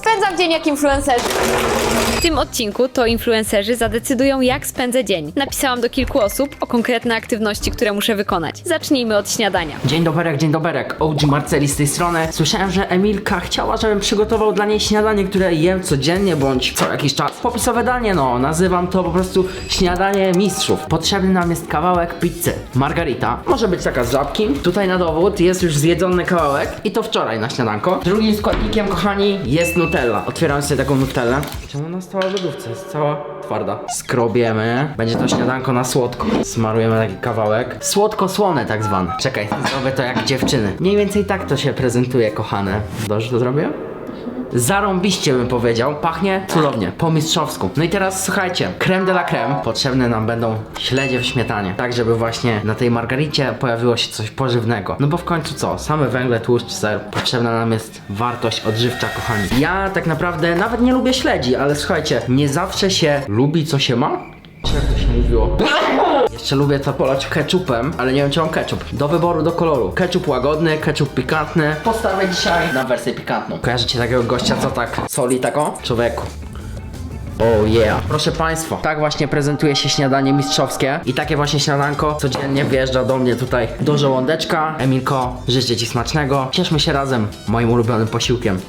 Spędzam dzień jak influencerzy. W tym odcinku to influencerzy zadecydują, jak spędzę dzień. Napisałam do kilku osób o konkretne aktywności, które muszę wykonać. Zacznijmy od śniadania. Dzień doberek, dzień doberek. OG Marceli z tej strony. Słyszałem, że Emilka chciała, żebym przygotował dla niej śniadanie, które jem codziennie bądź co jakiś czas. Popisowe danie, no. Nazywam to po prostu śniadanie mistrzów. Potrzebny nam jest kawałek pizzy. Margarita. Może być taka z żabki. Tutaj na dowód jest już zjedzony kawałek i to wczoraj na śniadanko. Drugim składnikiem, kochani, jest Nutella. Otwieram sobie taką Nutellę. Czemu ona stała w lodówce? Jest cała twarda. Skrobiemy. Będzie to śniadanko na słodko. Smarujemy taki kawałek. Słodko-słone tak zwane. Czekaj, zrobię to jak dziewczyny. Mniej więcej tak to się prezentuje, kochane. Dobrze to zrobię? Zarąbiście bym powiedział. Pachnie cudownie, po mistrzowsku. No i teraz słuchajcie, creme de la creme. Potrzebne nam będą śledzie w śmietanie. Tak, żeby właśnie na tej margaricie pojawiło się coś pożywnego. No bo w końcu co? Same węgle, tłuszcz, ser. Potrzebna nam jest wartość odżywcza, kochani. Ja tak naprawdę nawet nie lubię śledzi, ale słuchajcie, nie zawsze się lubi co się ma. Czy jak to się mówiło? Jeszcze lubię to polać ketchupem, ale nie wiem czy mam ketchup. Do wyboru, do koloru. Ketchup łagodny, ketchup pikantny. Postawię dzisiaj na wersję pikantną. Kojarzycie takiego gościa, co tak soli taką? Człowieku. Oh yeah. Proszę Państwa, tak właśnie prezentuje się śniadanie mistrzowskie i takie właśnie śniadanko codziennie wjeżdża do mnie tutaj do żołądeczka. Emilko, życzę Ci smacznego. Cieszmy się razem moim ulubionym posiłkiem.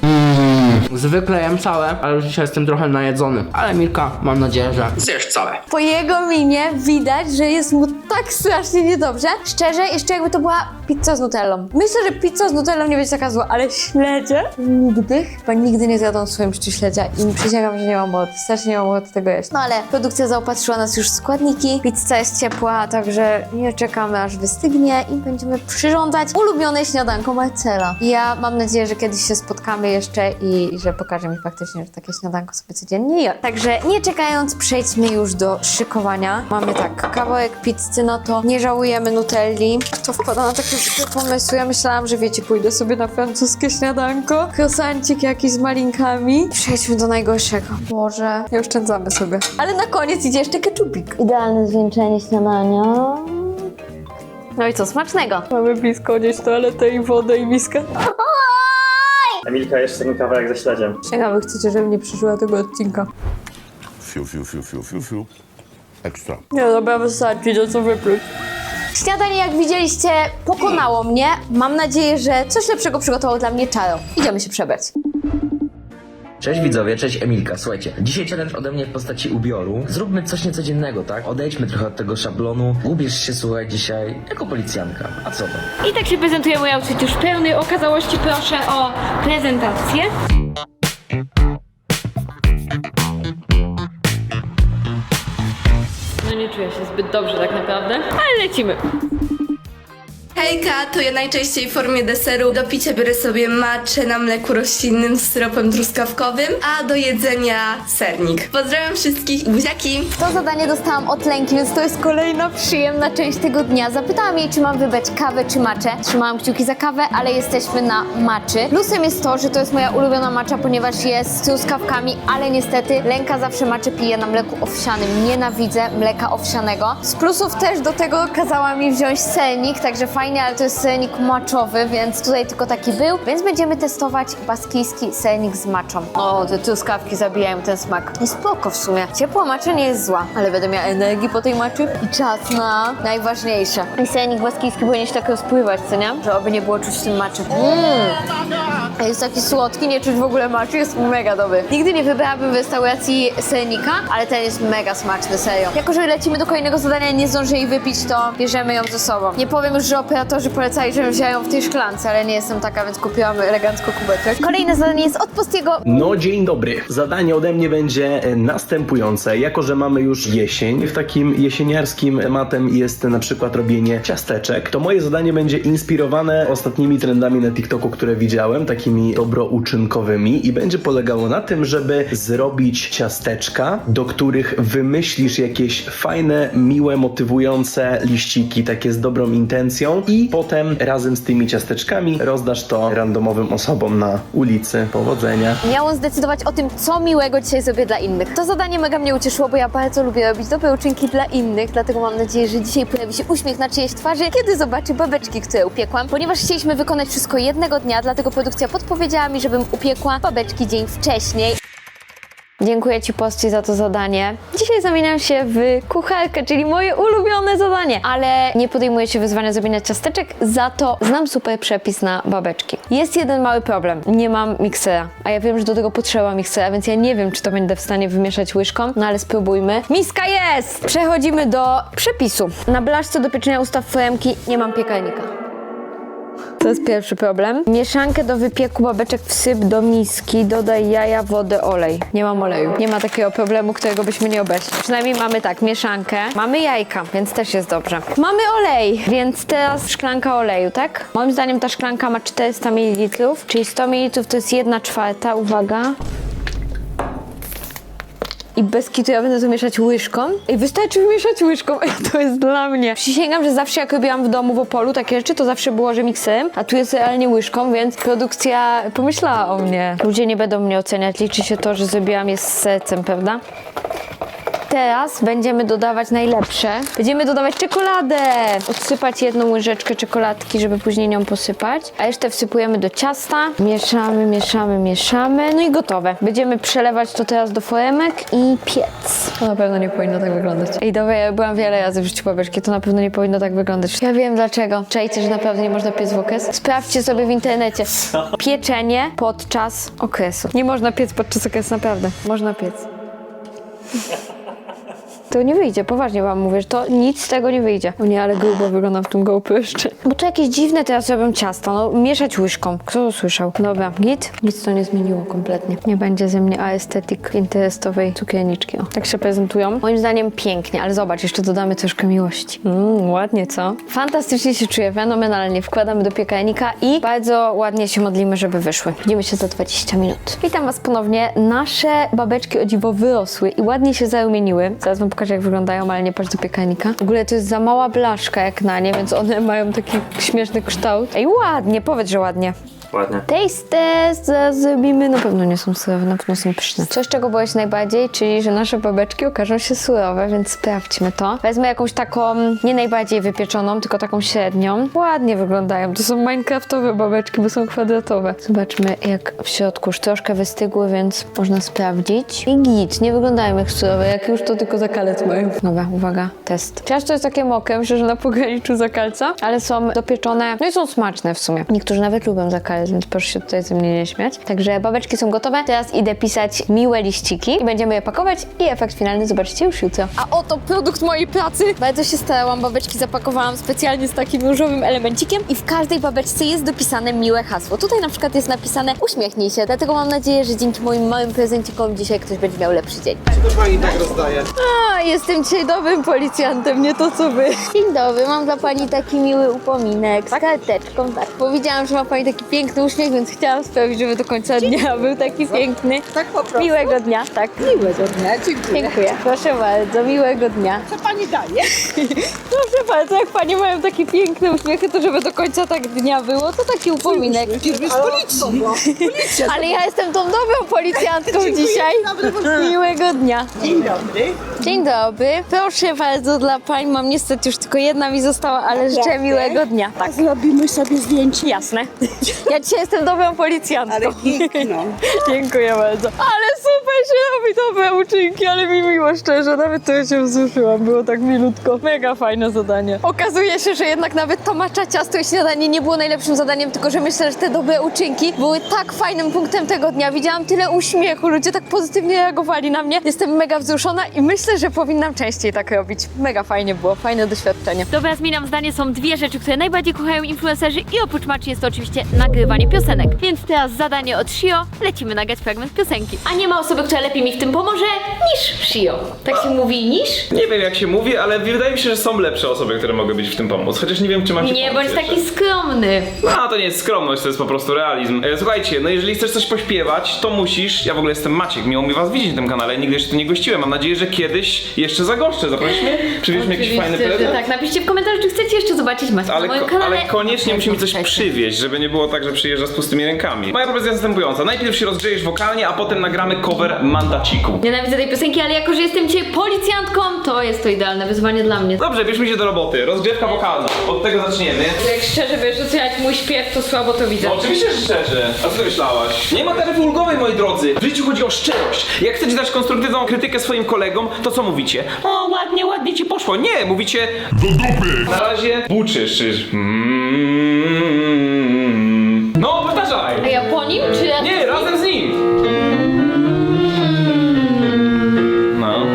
Zwykle jem całe, ale już dzisiaj jestem trochę najedzony. Ale Milka, mam nadzieję, że zjesz całe. Po jego minie widać, że jest mu tak strasznie niedobrze. Szczerze, jeszcze jakby to była pizza z nutellą. Myślę, że pizza z nutellą nie będzie taka zła, ale śledzie? Nigdy. Chyba nigdy nie zjadłam w swoim życiu śledzia i przysięgam, że nie mam ochoty. Strasznie nie mam ochoty tego jeść. No ale produkcja zaopatrzyła nas już w składniki. Pizza jest ciepła, także nie czekamy aż wystygnie i będziemy przyrządzać ulubione śniadanko Marcela. Ja mam nadzieję, że kiedyś się spotkamy jeszcze i że pokaże mi faktycznie, że takie śniadanko sobie codziennie jem. Także nie czekając, przejdźmy już do szykowania. Mamy tak, kawałek pizzy, no to nie żałujemy nutelli. Kto wpada na takie pomysły? Ja myślałam, że wiecie, pójdę sobie na francuskie śniadanko. Croissancik jakiś z malinkami. Przejdźmy do najgorszego. Boże, nie oszczędzamy sobie. Ale na koniec idzie jeszcze keczupik. Idealne zwieńczenie śniadania. No i co, smacznego? Mamy blisko gdzieś toaletę i wodę i miskę. Emilka, jeszcze ten kawałek ze śledziem. Ciekawe, chcecie, żebym nie przeżyła tego odcinka. Fiu, fiu, fiu, fiu, fiu, fiu. Ekstra. Nie, dobra, wystarczy, to co wypluć. Śniadanie, jak widzieliście, pokonało mnie. Mam nadzieję, że coś lepszego przygotował dla mnie Czaro. Idziemy się przebrać. Cześć widzowie, cześć Emilka. Słuchajcie, dzisiaj challenge ode mnie w postaci ubioru. Zróbmy coś niecodziennego, tak? Odejdźmy trochę od tego szablonu. Ubierz się, słuchaj, dzisiaj jako policjantka. A co to? I tak się prezentuje mój outfit już pełny. Okazałości proszę o prezentację. No nie czuję się zbyt dobrze tak naprawdę, ale lecimy. Hejka, to ja najczęściej w formie deseru. Do picia biorę sobie matczę na mleku roślinnym z syropem truskawkowym, a do jedzenia sernik. Pozdrawiam wszystkich buziaki! To zadanie dostałam od Lenki, więc to jest kolejna przyjemna część tego dnia. Zapytałam jej, czy mam wybrać kawę czy maczę. Trzymałam kciuki za kawę, ale jesteśmy na maczy. Plusem jest to, że to jest moja ulubiona macza, ponieważ jest z truskawkami, ale niestety Lenka zawsze maczę pije na mleku owsianym. Nienawidzę mleka owsianego. Z plusów też do tego kazała mi wziąć sernik, także fajnie, ale to jest sernik maczowy, więc tutaj tylko taki był. Więc będziemy testować baskijski sernik z maczą. O, te truskawki zabijają ten smak. Jest spoko w sumie. Ciepła macza nie jest zła, ale będę miała energii po tej maczy i czas na najważniejsze. I sernik baskijski powinien się tak rozpływać, co nie? Że oby nie było czuć w tym maczy. Mmm. Jest taki słodki, nie czuć w ogóle maczy, jest mega dobry. Nigdy nie wybrałabym w restauracji sernika, ale ten jest mega smaczny, serio. Jako, że lecimy do kolejnego zadania, nie zdążę jej wypić, to bierzemy ją ze sobą. Nie powiem już, że operatorzy polecali, żebym wzięła ją w tej szklance, ale nie jestem taka, więc kupiłam elegancko kubeczek. Kolejne zadanie jest od Postiego. No dzień dobry. Zadanie ode mnie będzie e, następujące. Jako, że mamy już jesień, w takim jesieniarskim tematem jest na przykład robienie ciasteczek, to moje zadanie będzie inspirowane ostatnimi trendami na TikToku, które widziałem, takimi dobrouczynkowymi i będzie polegało na tym, żeby zrobić ciasteczka, do których wymyślisz jakieś fajne, miłe, motywujące liściki, takie z dobrą intencją i potem razem z tymi ciasteczkami rozdasz to randomowym osobom na ulicy. Powodzenia. Miałam zdecydować o tym, co miłego dzisiaj zrobię dla innych. To zadanie mega mnie ucieszyło, bo ja bardzo lubię robić dobre uczynki dla innych, dlatego mam nadzieję, że dzisiaj pojawi się uśmiech na czyjejś twarzy, kiedy zobaczy babeczki, które upiekłam. Ponieważ chcieliśmy wykonać wszystko jednego dnia, dlatego produkcja podpowiedziała mi, żebym upiekła babeczki dzień wcześniej. Dziękuję Ci, Posti, za to zadanie. Dzisiaj zamieniam się w kucharkę, czyli moje ulubione zadanie, ale nie podejmuję się wyzwania zrobienia ciasteczek, za to znam super przepis na babeczki. Jest jeden mały problem. Nie mam miksera, a ja wiem, że do tego potrzeba miksera, więc ja nie wiem, czy to będę w stanie wymieszać łyżką, no ale spróbujmy. Miska jest! Przechodzimy do przepisu. Na blaszce do pieczenia ustaw foremki nie mam piekarnika. To jest pierwszy problem. Mieszankę do wypieku babeczek wsyp do miski, dodaj jaja, wodę, olej. Nie mam oleju. Nie ma takiego problemu, którego byśmy nie obeszli. Przynajmniej mamy tak, mieszankę. Mamy jajka, więc też jest dobrze. Mamy olej, więc teraz szklanka oleju, tak? Moim zdaniem ta szklanka ma 400 ml, czyli 100 ml to jest 1 czwarta, uwaga. I bez kitu ja będę to mieszać łyżką. I wystarczy wymieszać łyżką. Ej, to jest dla mnie. Przysięgam, że zawsze jak robiłam w domu w Opolu takie rzeczy, to zawsze było, że mikserem, a tu jest realnie łyżką, więc produkcja pomyślała o mnie. Ludzie nie będą mnie oceniać, liczy się to, że zrobiłam je z sercem, prawda? Teraz będziemy dodawać najlepsze. Będziemy dodawać czekoladę. Odsypać jedną łyżeczkę czekoladki, żeby później nią posypać. A jeszcze wsypujemy do ciasta. Mieszamy, mieszamy, mieszamy. No i gotowe. Będziemy przelewać to teraz do foremek i piec. To na pewno nie powinno tak wyglądać. Ej, dobra, ja byłam wiele razy w życiu babeczki. To na pewno nie powinno tak wyglądać. Ja wiem dlaczego. Czajcie, że naprawdę nie można piec w okres? Sprawdźcie sobie w internecie. Pieczenie podczas okresu. Nie można piec podczas okresu, naprawdę. Można piec. To nie wyjdzie, poważnie wam mówię, że to nic z tego nie wyjdzie. O nie, ale grubo wygląda w tym gołpy jeszcze. Bo to jakieś dziwne teraz robią ciasto, no mieszać łyżką. Kto to słyszał? Dobra, git? Nic to nie zmieniło kompletnie. Nie będzie ze mnie aestetyk interestowej cukierniczki. O, tak się prezentują. Moim zdaniem pięknie, ale zobacz, jeszcze dodamy troszkę miłości. Mmm, ładnie, co? Fantastycznie się czuję, fenomenalnie. Wkładamy do piekarnika i bardzo ładnie się modlimy, żeby wyszły. Widzimy się za 20 minut. Witam was ponownie. Nasze babeczki o dziwo wyrosły i ładnie się zarumieniły. Zaraz wam pokażę, jak wyglądają, ale nie patrz do piekarnika. W ogóle to jest za mała blaszka jak na nie, więc one mają taki śmieszny kształt. Ej, ładnie, powiedz, że ładnie. Ładnie. Taste test zrobimy. Na pewno nie są surowe, na pewno są pyszne. Coś, czego się najbardziej, czyli że nasze babeczki okażą się surowe, więc sprawdźmy to. Wezmę jakąś taką, nie najbardziej wypieczoną, tylko taką średnią. Ładnie wyglądają. To są minecraftowe babeczki, bo są kwadratowe. Zobaczmy, jak w środku już troszkę wystygły, więc można sprawdzić. I git, nie wyglądają jak surowe, jak już to tylko zakalec mają. Dobra, uwaga, test. Ciasto jest takie mokre, myślę, że na pograniczu zakalca, ale są dopieczone, no i są smaczne w sumie. Niektórzy nawet lubią zakalec, więc proszę się tutaj ze mnie nie śmiać. Także babeczki są gotowe. Teraz idę pisać miłe liściki i będziemy je pakować i efekt finalny zobaczycie już jutro. A oto produkt mojej pracy. Bardzo się starałam, babeczki zapakowałam specjalnie z takim różowym elemencikiem i w każdej babeczce jest dopisane miłe hasło. Tutaj na przykład jest napisane uśmiechnij się, dlatego mam nadzieję, że dzięki moim małym prezencikom dzisiaj ktoś będzie miał lepszy dzień. To pani tak rozdaje. A, jestem dzisiaj dobrym policjantem, nie to co wy. Dzień dobry, mam dla pani taki miły upominek z karteczką, tak. Powiedziałam, że ma pani taki piękny uśmiech, więc chciałam sprawić, żeby do końca dnia był taki piękny. Tak po prostu. Miłego dnia, tak. Miłego dnia, dziękuję. Dziękuję. Proszę bardzo, miłego dnia. Co pani daje? Proszę bardzo, jak pani mają takie piękne uśmiechy, to żeby do końca tak dnia było, to taki upominek. Z policji. Policja. Ale ja jestem tą dobrą policjantką dzisiaj. Miłego dnia. Dzień dobry. Dzień dobry. Proszę bardzo dla pań. Mam niestety już tylko jedna mi została, ale życzę miłego dnia. Tak. Zrobimy sobie zdjęcie. Jasne. Ja dzisiaj jestem dobrą policjantką. Ale piękną. Dziękuję bardzo. Ale super się robi dobre uczynki, ale mi miło szczerze, nawet to ja się wzruszyłam, było tak milutko. Mega fajne zadanie. Okazuje się, że jednak nawet to macza ciasto i śniadanie nie było najlepszym zadaniem, tylko że myślę, że te dobre uczynki były tak fajnym punktem tego dnia. Widziałam tyle uśmiechu, ludzie tak pozytywnie reagowali na mnie. Jestem mega wzruszona i myślę, że powinnam częściej tak robić. Mega fajnie było, fajne doświadczenie. Dobra, zmieniam zdanie. Są dwie rzeczy, które najbardziej kochają influencerzy i oprócz maczy jest to oczywiście nagrywanie piosenek. Więc teraz zadanie od Shio. Lecimy nagrać fragment piosenki. A nie ma osoby, która lepiej mi w tym pomoże niż Shio. Tak się mówi niż? Nie wiem jak się mówi, ale wydaje mi się, że są lepsze osoby, które mogą być w tym pomóc. Chociaż nie wiem, czy mam się Nie pomóc bądź jeszcze. taki skromny. No, to nie jest skromność, to jest po prostu realizm. E, Słuchajcie, no jeżeli chcesz coś pośpiewać, to musisz. Ja w ogóle jestem Maciek, miło mi was widzieć na tym kanale, nigdy jeszcze tu nie gościłem. Mam nadzieję, że kiedyś jeszcze zagoszczę. Zaproś mnie? Przywieź mi jakiś fajny prezent? tak. Napiszcie w komentarzu, czy chcecie jeszcze zobaczyć Ale, na moim ko- kanale. ale koniecznie musi mi coś przywieźć, żeby nie było tak, że przyjeżdża z pustymi rękami. Moja propozycja jest następująca. Najpierw się rozgrzejesz wokalnie, a potem nagramy cover mandaciku. Nienawidzę tej piosenki, ale jako, że jestem dzisiaj policjantką, to jest to idealne wyzwanie dla mnie. Dobrze, bierzmy się do roboty. Rozgrzewka wokalna. Od tego zaczniemy. Jak szczerze będziesz oceniać mój śpiew, to słabo to widzę. No, oczywiście, że szczerze. A co ty myślałaś? Nie ma taryfy ulgowej, moi drodzy. W życiu chodzi o szczerość. Jak chcecie dać konstruktywną krytykę swoim kolegom, to co mówicie? O, ładnie, ładnie ci poszło. Nie, mówicie... Do dupy! Na razie buczysz, czyż... Mm. No, powtarzaj! A ja po nim, czy ja... Nie, razem z nim! No.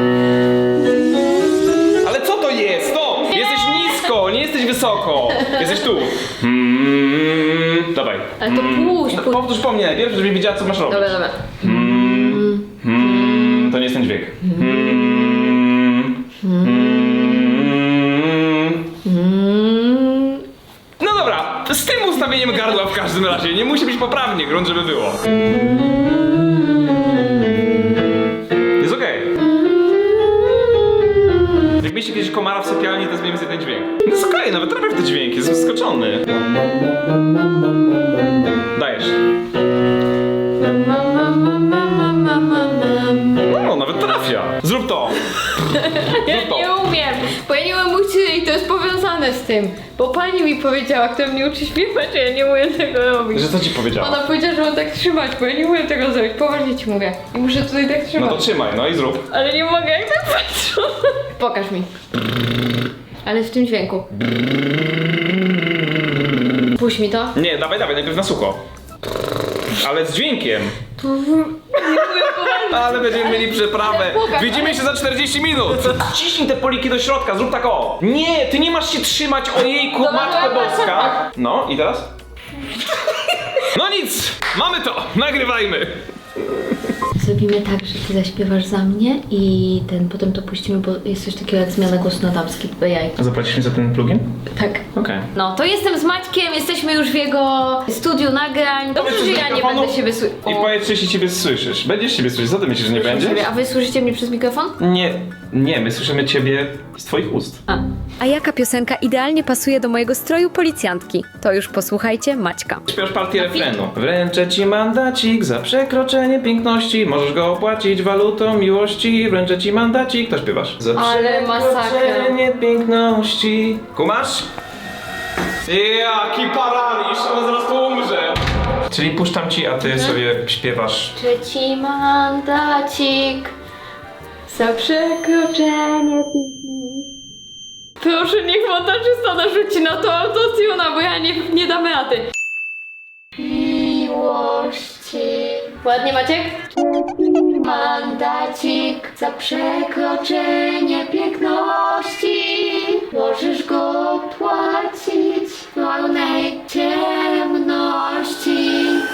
Ale co to jest? Stop! Jesteś nisko, nie jesteś wysoko. Jesteś tu. Mm, dawaj. Ale to puść, No, puść. powtórz po mnie najpierw, żebyś wiedziała co masz robić. Dobra, dobra. Mm, to nie jest ten dźwięk. Każdym razie. Nie musi być poprawnie, grunt, żeby było. Jest okej. Jak mieliście kiedyś komara w sypialni, to jest mniej więcej ten dźwięk. No jest okej, nawet trafię w te dźwięki, jestem zaskoczony. Dajesz. No, nawet trafia. Zrób to. Zrób to. Umiem, bo ja nie umiem uczyć i to jest powiązane z tym. Bo pani mi powiedziała, kto mnie uczy śpiewać, a ja nie umiem tego robić. Że co ci powiedziała? Ona powiedziała, że mam tak trzymać, bo ja nie umiem tego zrobić. Poważnie ci mówię. I muszę tutaj tak No trzymać. to trzymaj, no i zrób. Ale nie mogę, jak tak patrzę. Pokaż mi. Ale w tym dźwięku. Puść mi to. Nie, dawaj, dawaj, najpierw na sucho. Ale z dźwiękiem. Ale będziemy mieli przeprawę. Widzimy się za 40 minut. Ciśnij te poliki do środka, zrób tak o. Nie, ty nie masz się trzymać, ojejku, Dobra, matko dobra, boska. No i teraz? No nic, mamy to, nagrywajmy. Zrobimy tak, że ty zaśpiewasz za mnie i ten potem to puścimy, bo jest coś takiego jak zmiana głosu na damski. Jaj. Zapłacisz mi za ten plugin? Tak. Okej. No, to jestem z Maćkiem, jesteśmy już w jego studiu nagrań. Dobrze, że ja nie będę siebie słyszeć. I powiedz, czy się ciebie słyszysz. Będziesz siebie słyszeć, co ty myślisz, że nie będziesz? A wy słyszycie mnie przez mikrofon? Nie, nie, my słyszymy ciebie z twoich ust. A. A jaka piosenka idealnie pasuje do mojego stroju policjantki? To już posłuchajcie Maćka. Śpiewasz partię refrenu. Wręczę ci mandacik za przekroczenie piękności. Możesz go opłacić walutą miłości. Wręczę ci mandacik. To śpiewasz. Za Ale masakra. piękności. Kumasz? Jaki paraliż, ona zaraz tu umrze. Czyli puszczam ci, a ty sobie śpiewasz. Trzeci mandacik za przekroczenie Proszę, niech montażysta narzuci na to autotuna, bo ja nie, nie dam rady. Miłości. Ładnie, Maciek? Mandacik za przekroczenie piękności. Możesz go płacić w pełnej ciemności.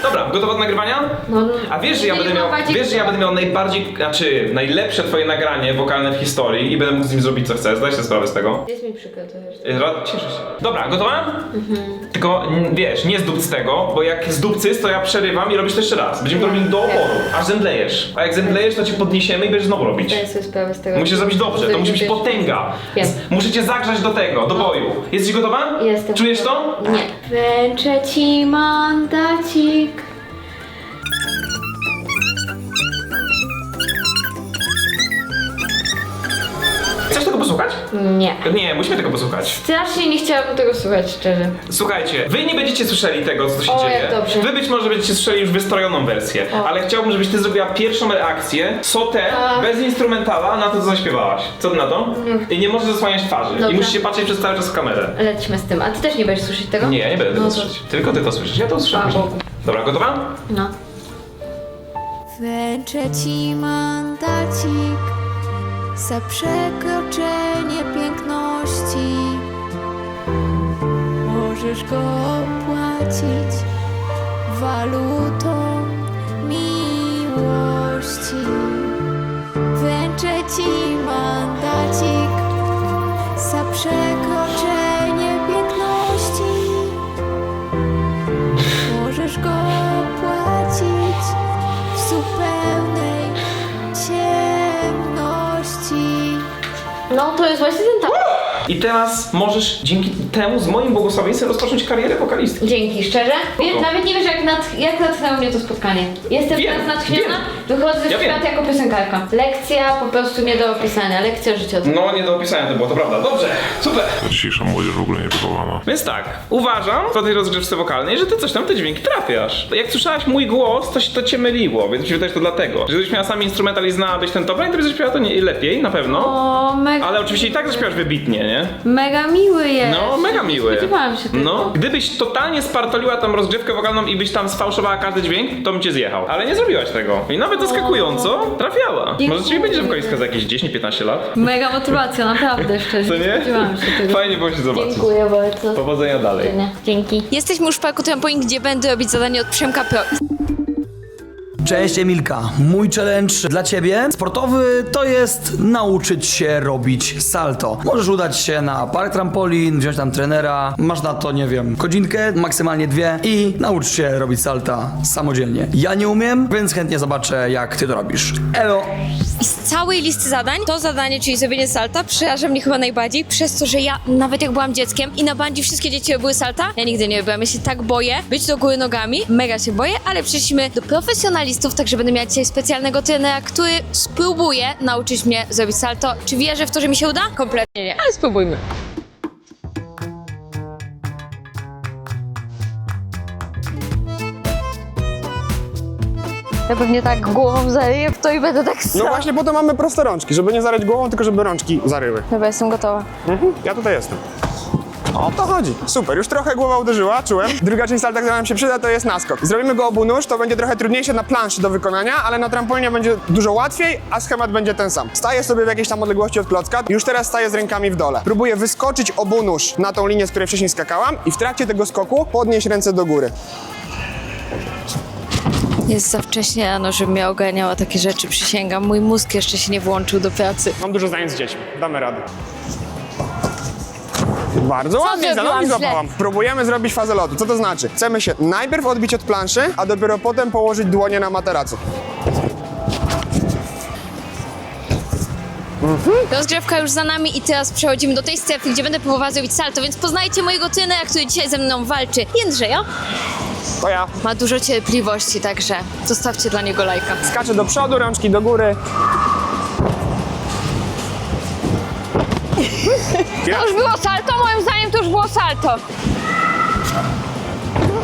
Dobra, gotowa do nagrywania? No, A wiesz, że ja będę miał, wiesz, że ja będę miał najbardziej, znaczy najlepsze twoje nagranie wokalne w historii i będę mógł z nim zrobić co chcę. Zdaj sobie sprawę z tego. Jest mi przykro to Ra- Cieszę się. Dobra, gotowa? Tylko mm, wiesz, nie zdób z tego, bo jak zdupcysz, to ja przerywam i robisz to jeszcze raz. Będziemy to robili do oporu, aż zemdlejesz. A jak zemdlejesz, to cię podniesiemy i będziesz znowu robić. Zdaję sobie sprawę z tego. Musisz zrobić dobrze, to musi być potęga. Wiem. Z- Muszę cię zagrzać do tego, do boju. Jesteś gotowa? Jestem. Czujesz to? Nie. Wręczę ci mandacik. Posłuchać? Nie. Nie, musimy tego posłuchać. Strasznie nie chciałabym tego słuchać, szczerze. Słuchajcie, wy nie będziecie słyszeli tego, co się O, dzieje. jak dobrze. Wy być może będziecie słyszeli już wystrojoną wersję, O. ale chciałbym, żebyś ty zrobiła pierwszą reakcję, sotę, A. bez instrumentala na to, co zaśpiewałaś. Co ty na to? I nie możesz zasłaniać twarzy. I Dobra. musisz się patrzeć przez cały czas w kamerę. Lecimy z tym. A ty też nie będziesz słyszeć tego? Nie, ja nie będę tego No to- słyszeć. Tylko ty to słyszysz. Ja to usłyszę A, później. Bogu. Dobra, gotowa? No. Wręczę ci mandacik za przekroczenie piękności. Możesz go opłacić walutą miłości. Wręczę ci mandacik za przekroczenie ciemności. No I teraz możesz dzięki temu z moim błogosławieństwem rozpocząć karierę wokalistki. Dzięki, szczerze. Wie, Spoko. nawet nie wiesz, jak, nad, jak natchnęło mnie to spotkanie. Jestem Wiem, teraz natchniona, wychodzę Ja w wiem. świat jako piosenkarka. Lekcja po prostu nie do opisania, lekcja życiowa. No, nie do opisania to było, to prawda. Dobrze, super. Dzisiejsza młodzież w ogóle nie wychowana. Więc tak, uważam po tej rozgrzewce wokalnej, że ty coś tam te dźwięki trafiasz. Jak słyszałaś mój głos, to, to cię myliło, więc mi się wydaje, że to dlatego. Że gdybyś miała sam instrumental i znałabyś ten top line, to byś zaśpiewała to nie, lepiej, na pewno. O, mega, Ale oczywiście i tak zaśpiewasz wybitnie, nie? Mega miły jest. No, mega miły. Spodziewałam się tego. No, gdybyś totalnie spartoliła tam rozgrzewkę wokalną i byś tam sfałszowała każdy dźwięk, to bym cię zjechał. Ale nie zrobiłaś tego. I nawet zaskakująco trafiała. Może Dziękuję. ciebie będzie wokalistka za jakieś 10-15 lat. Mega motywacja, naprawdę, szczerze. Co nie? Spodziewałam się tego. Fajnie było się zobaczyć. Dziękuję bardzo. Powodzenia dalej. Dzięki. Jesteśmy już w parku trampolin, gdzie będę robić zadanie od Przemka Pro. Cześć Emilka, mój challenge dla ciebie sportowy to jest nauczyć się robić salto. Możesz udać się na park trampolin, wziąć tam trenera, masz na to, nie wiem, godzinkę, maksymalnie dwie i naucz się robić salta samodzielnie. Ja nie umiem, więc chętnie zobaczę jak ty to robisz. Elo! I z całej listy zadań, to zadanie, czyli zrobienie salta, przeraża mnie chyba najbardziej, przez to, że ja nawet jak byłam dzieckiem i na bandzi wszystkie dzieci robiły salta, ja nigdy nie robiłam. Ja się tak boję być do góry nogami, mega się boję, ale przyszliśmy do profesjonalistów, także będę miała dzisiaj specjalnego trenera, który spróbuje nauczyć mnie zrobić salto. Czy wierzę w to, że mi się uda? Kompletnie nie, ale spróbujmy. Ja pewnie tak głową zaryję w to i będę tak No właśnie po to mamy proste rączki, żeby nie zaryć głową, tylko żeby rączki zaryły. Dobra, jestem gotowa. Mhm, ja tutaj jestem. O to chodzi. Super, już trochę głowa uderzyła, czułem. Druga część salta, która nam się przyda, to jest naskok. Zrobimy go obu nóż, to będzie trochę trudniejsze na planszy do wykonania, ale na trampolinie będzie dużo łatwiej, a schemat będzie ten sam. Staję sobie w jakiejś tam odległości od klocka, już teraz staję z rękami w dole. Próbuję wyskoczyć obu nóż na tą linię, z której wcześniej skakałam i w trakcie tego skoku podnieść ręce do góry. Jest za wcześnie rano, żebym ja ogarniała takie rzeczy, przysięgam. Mój mózg jeszcze się nie włączył do pracy. Mam dużo zajęć z dziećmi, damy radę. Bardzo ładnie, za nogi źle? złapałam. Próbujemy zrobić fazę lotu. Co to znaczy? Chcemy się najpierw odbić od planszy, a dopiero potem położyć dłonie na materacu. Rozgrzewka już za nami i teraz przechodzimy do tej strefy, gdzie będę próbowała zrobić salto, więc poznajcie mojego trenera, który dzisiaj ze mną walczy. Jędrzeja To ja. ma dużo cierpliwości, także zostawcie dla niego lajka. Skaczę do przodu, rączki do góry. To już było salto? Moim zdaniem to już było salto.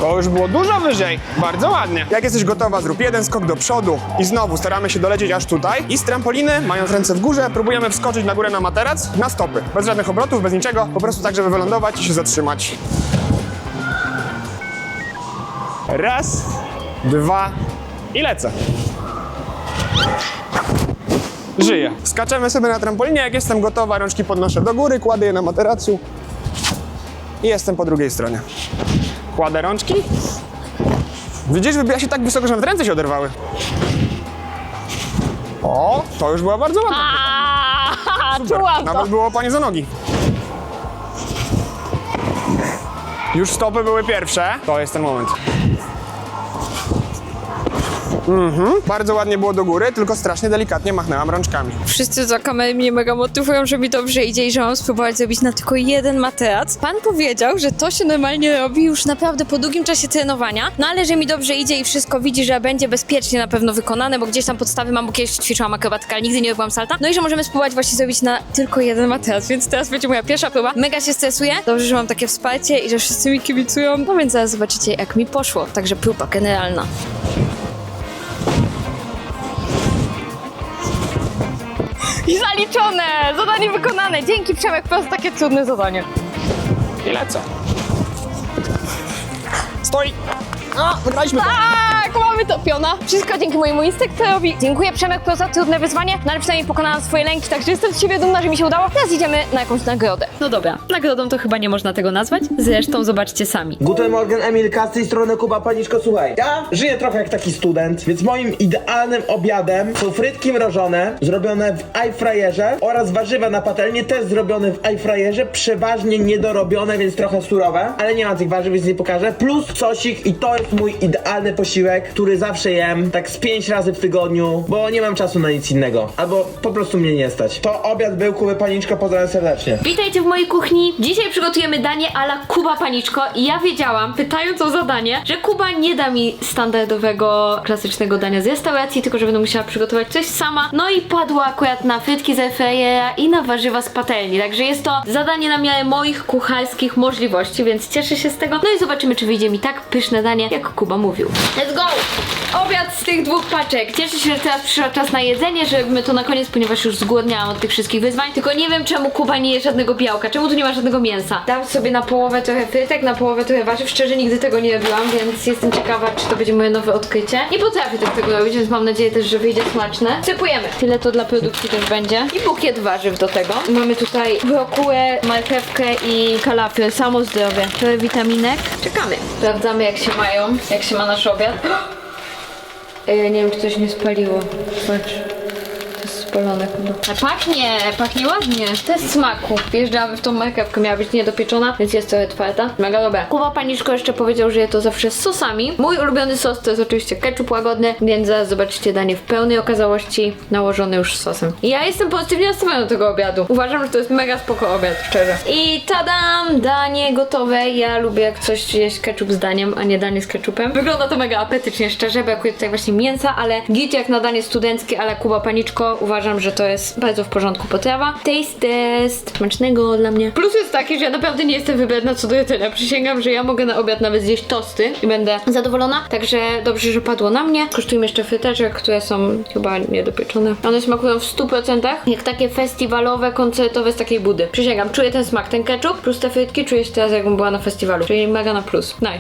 To już było dużo wyżej. Bardzo ładnie. Jak jesteś gotowa, zrób jeden skok do przodu i znowu staramy się dolecieć aż tutaj. I z trampoliny, mając ręce w górze, próbujemy wskoczyć na górę na materac, na stopy. Bez żadnych obrotów, bez niczego, po prostu tak, żeby wylądować i się zatrzymać. Raz, dwa i lecę. Żyję. Skaczemy sobie na trampolinie, jak jestem gotowa, rączki podnoszę do góry, kładę je na materacu i jestem po drugiej stronie. Kładę rączki. Widzisz, wybija się tak wysoko, że nawet ręce się oderwały. O, to już była bardzo ładna. Aaaa, czułam to. Nawet było panie za nogi. Już stopy były pierwsze. To jest ten moment. Mhm. Bardzo ładnie było do góry, tylko strasznie delikatnie machnęłam rączkami. Wszyscy za kamerą mnie mega motywują, że mi dobrze idzie i że mam spróbować zrobić na tylko jeden materac. Pan powiedział, że to się normalnie robi już naprawdę po długim czasie trenowania, no ale że mi dobrze idzie i wszystko widzi, że będzie bezpiecznie na pewno wykonane, bo gdzieś tam podstawy mam, bo kiedyś ćwiczyłam akrobatykę, ale nigdy nie robiłam salta. No i że możemy spróbować właśnie zrobić na tylko jeden materac, więc teraz będzie moja pierwsza próba. Mega się stresuję, dobrze, że mam takie wsparcie i że wszyscy mi kibicują, no więc zaraz zobaczycie jak mi poszło. Także próba generalna. I zaliczone! Zadanie wykonane! Dzięki Przemek, po prostu takie cudne zadanie. I lecę. Stoi! A, wygraliśmy to. Tak, mamy to piona. Wszystko dzięki mojemu instruktorowi. Dziękuję Przemek za trudne wyzwanie, no ale przynajmniej pokonałam swoje lęki, także jestem z siebie dumna, że mi się udało. Teraz idziemy na jakąś nagrodę. No dobra, nagrodą to chyba nie można tego nazwać. Zresztą zobaczcie sami. Guten Morgen, Emilka, z tej strony Kuba Paniczko, słuchaj. Ja żyję trochę jak taki student, więc moim idealnym obiadem są frytki mrożone, zrobione w airfryerze oraz warzywa na patelni, też zrobione w airfryerze, przeważnie niedorobione, więc trochę surowe, ale nie mam tych warzyw, więc nie pokażę, plus sosik i to jest mój idealny posiłek, który który zawsze jem, tak z pięć razy w tygodniu, bo nie mam czasu na nic innego. Albo po prostu mnie nie stać. To obiad był, Kuby Paniczko, pozdrawiam serdecznie. Witajcie w mojej kuchni. Dzisiaj przygotujemy danie ala Kuba Paniczko i ja wiedziałam, pytając o zadanie, że Kuba nie da mi standardowego, klasycznego dania z restauracji, tylko że będę musiała przygotować coś sama. No i padła akurat na frytki z airfryera i na warzywa z patelni, także jest to zadanie na miarę moich kucharskich możliwości, więc cieszę się z tego. No i zobaczymy, czy wyjdzie mi tak pyszne danie, jak Kuba mówił. Let's go! Obiad z tych dwóch paczek. Cieszę się, że teraz przyszła czas na jedzenie, że robimy to na koniec, ponieważ już zgłodniałam od tych wszystkich wyzwań. Tylko nie wiem, czemu Kuba nie je żadnego białka. Czemu tu nie ma żadnego mięsa? Dam sobie na połowę trochę frytek, na połowę trochę warzyw. Szczerze nigdy tego nie robiłam, więc jestem ciekawa, czy to będzie moje nowe odkrycie. Nie potrafię tak tego robić, więc mam nadzieję też, że wyjdzie smaczne. Sypujemy. Tyle to dla produkcji też będzie. I bukiet warzyw do tego. Mamy tutaj brokułę, marchewkę i kalafior. Samo zdrowie. Trochę witaminek. Czekamy. Sprawdzamy, jak się mają, jak się ma nasz obiad. Ej, nie wiem, czy coś nie spaliło. Patrz. Spalone chyba. A pachnie, pachnie ładnie. To jest smaku. Wjeżdżamy w tą marchewkę, miała być niedopieczona, więc jest trochę twarda. Mega dobra. Kuba Paniczko jeszcze powiedział, że je to zawsze z sosami. Mój ulubiony sos to jest oczywiście ketchup łagodny, więc zaraz zobaczycie danie w pełnej okazałości nałożone już sosem. Ja jestem pozytywnie nastawiona do tego obiadu. Uważam, że to jest mega spoko obiad, szczerze. I tadam! Danie gotowe. Ja lubię jak coś jeść ketchup z daniem, a nie danie z ketchupem. Wygląda to mega apetycznie, szczerze. Brakuje tutaj właśnie mięsa, ale git jak na danie studenckie, ale Kuba Paniczko. Uważam, że to jest bardzo w porządku potrawa. Taste test. Smacznego dla mnie. Plus jest taki, że ja naprawdę nie jestem wybredna co do jedzenia. Przysięgam, że ja mogę na obiad nawet zjeść tosty i będę zadowolona. Także dobrze, że padło na mnie. Kosztujemy jeszcze fryteczek, które są chyba niedopieczone. One smakują w 100% jak takie festiwalowe, koncertowe z takiej budy. Przysięgam, czuję ten smak, ten ketchup plus te frytki czuję się teraz jakbym była na festiwalu. Czyli mega na plus. Nice.